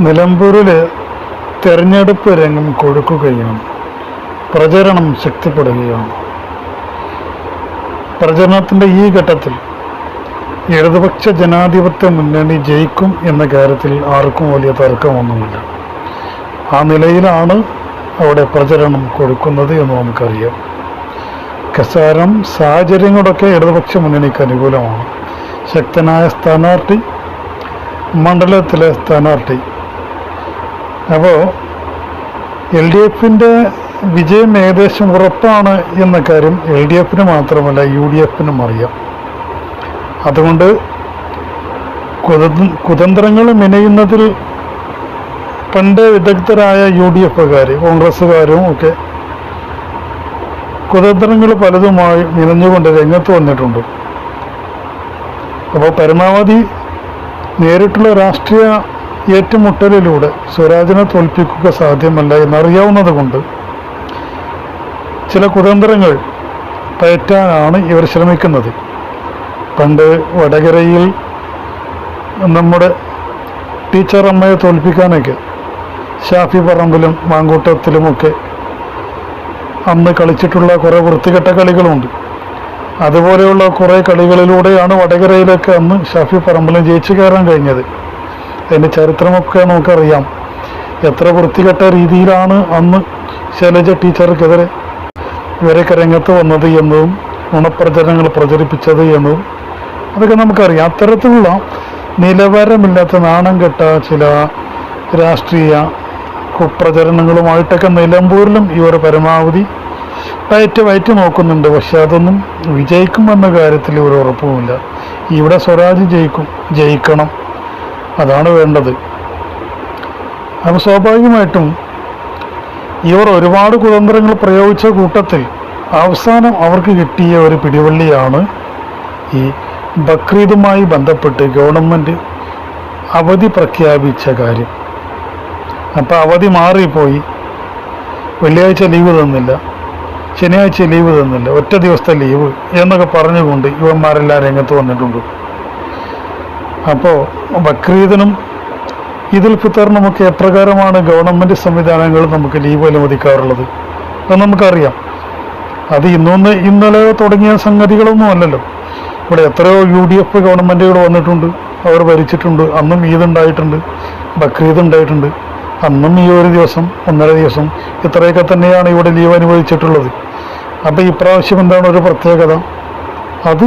നിലമ്പൂരിൽ തെരഞ്ഞെടുപ്പ് രംഗം കൊടുക്കുകയും പ്രചരണം ശക്തിപ്പെടുകയാണ് പ്രചരണത്തിന്റെ ഈ ഘട്ടത്തിൽ ഇടതുപക്ഷ ജനാധിപത്യ മുന്നണി ജയിക്കും എന്ന കാര്യത്തിൽ ആർക്കും വലിയ തർക്കമൊന്നുമില്ല. ആ നിലയിലാണ് അവിടെ പ്രചരണം കൊടുക്കുന്നത് എന്ന് നമുക്കറിയാം. കസാരം സാഹചര്യങ്ങളൊക്കെ ഇടതുപക്ഷ മുന്നണിക്ക് അനുകൂലമാണ്. ശക്തനായ സ്ഥാനാർത്ഥി മണ്ഡലത്തിലെ സ്ഥാനാർത്ഥി അപ്പോൾ എൽ ഡി എഫിന്റെ വിജയം ഏകദേശം ഉറപ്പാണ് എന്ന കാര്യം എൽ ഡി എഫിന് മാത്രമല്ല യു ഡി എഫിനും അറിയാം. അതുകൊണ്ട് കുത കുതന്ത്രങ്ങൾ മെനയുന്നതിൽ പണ്ട് വിദഗ്ധരായ യു ഡി എഫുകാർ കോൺഗ്രസ്സുകാരും ഒക്കെ കുതന്ത്രങ്ങൾ പലതുമായി നിറഞ്ഞുകൊണ്ട് രംഗത്ത് വന്നിട്ടുണ്ട്. അപ്പോൾ പരമാവധി നേരിട്ടുള്ള രാഷ്ട്രീയ ഏറ്റുമുട്ടലിലൂടെ സ്വരാജിനെ തോൽപ്പിക്കുക സാധ്യമല്ല എന്നറിയാവുന്നത് കൊണ്ട് ചില കുതന്ത്രങ്ങൾ പയറ്റാനാണ് ഇവർ ശ്രമിക്കുന്നത്. പണ്ട് വടകരയിൽ നമ്മുടെ ടീച്ചർ അമ്മയെ തോൽപ്പിക്കാനൊക്കെ ഷാഫി പറമ്പിലും മാങ്കൂട്ടത്തിലുമൊക്കെ അന്ന് കളിച്ചിട്ടുള്ള കുറേ വൃത്തികെട്ട കളികളുണ്ട്. അതുപോലെയുള്ള കുറേ കളികളിലൂടെയാണ് വടകരയിലൊക്കെ അന്ന് ഷാഫി പറമ്പിലും ജയിച്ചു കയറാൻ കഴിഞ്ഞത്. അതിന്റെ ചരിത്രമൊക്കെ നമുക്കറിയാം. എത്ര വൃത്തികെട്ട രീതിയിലാണ് അന്ന് ശൈലജ ടീച്ചർക്കെതിരെ ഇവരൊക്കെ രംഗത്ത് വന്നത് എന്നതും നുണപ്രചരണങ്ങൾ പ്രചരിപ്പിച്ചത് എന്നതും അതൊക്കെ നമുക്കറിയാം. അത്തരത്തിലുള്ള നിലവാരമില്ലാത്ത നാണം കെട്ട ചില രാഷ്ട്രീയ കുപ്രചരണങ്ങളുമായിട്ടൊക്കെ നിലമ്പൂരിലും ഇവർ പരമാവധി വയറ്റ് വയറ്റ് നോക്കുന്നുണ്ട്. പക്ഷെ അതൊന്നും വിജയിക്കുമെന്ന കാര്യത്തിൽ ഒരു ഉറപ്പുമില്ല. ഇവിടെ സ്വരാജ് ജയിക്കും ജയിക്കണം. അതാണ് വേണ്ടത്. അപ്പോൾ സ്വാഭാവികമായിട്ടും ഇവർ ഒരുപാട് കുതന്ത്രങ്ങൾ പ്രയോഗിച്ച കൂട്ടത്തിൽ അവസാനം അവർക്ക് കിട്ടിയ ഒരു പിടിവള്ളിയാണ് ഈ ബക്രീദുമായി ബന്ധപ്പെട്ട് ഗവൺമെന്റ് അവധി പ്രഖ്യാപിച്ച കാര്യം. അപ്പോൾ അവധി മാറിപ്പോയി. വെള്ളിയാഴ്ച ലീവ് തന്നില്ല. ശനിയാഴ്ച ലീവ് തന്നില്ല. ഒറ്റ ദിവസത്തെ ലീവ് എന്നൊക്കെ പറഞ്ഞുകൊണ്ട് യുവന്മാരെല്ലാം രംഗത്ത് വന്നിട്ടുണ്ട്. അപ്പോൾ ബക്രീദിനും ഇതിൽ ഫിത്തറിനുമൊക്കെ എപ്രകാരമാണ് ഗവൺമെന്റ് സംവിധാനങ്ങൾ നമുക്ക് ലീവ് അനുവദിക്കാറുള്ളത് അത് നമുക്കറിയാം. അത് ഇന്നൊന്ന് ഇന്നലെ തുടങ്ങിയ സംഗതികളൊന്നും അല്ലല്ലോ. ഇവിടെ എത്രയോ യു ഡി എഫ് ഗവൺമെന്റുകൾ വന്നിട്ടുണ്ട്. അവർ ഭരിച്ചിട്ടുണ്ട്. അന്നും ഈദ് ഉണ്ടായിട്ടുണ്ട്. ബക്രീദ് ഉണ്ടായിട്ടുണ്ട്. അന്നും ഈ ഒരു ദിവസം ഒന്നര ദിവസം ഇത്രയൊക്കെ തന്നെയാണ് ഇവിടെ ലീവ് അനുവദിച്ചിട്ടുള്ളത്. അപ്പോൾ ഇപ്രാവശ്യം എന്താണ് ഒരു പ്രത്യേകത? അത്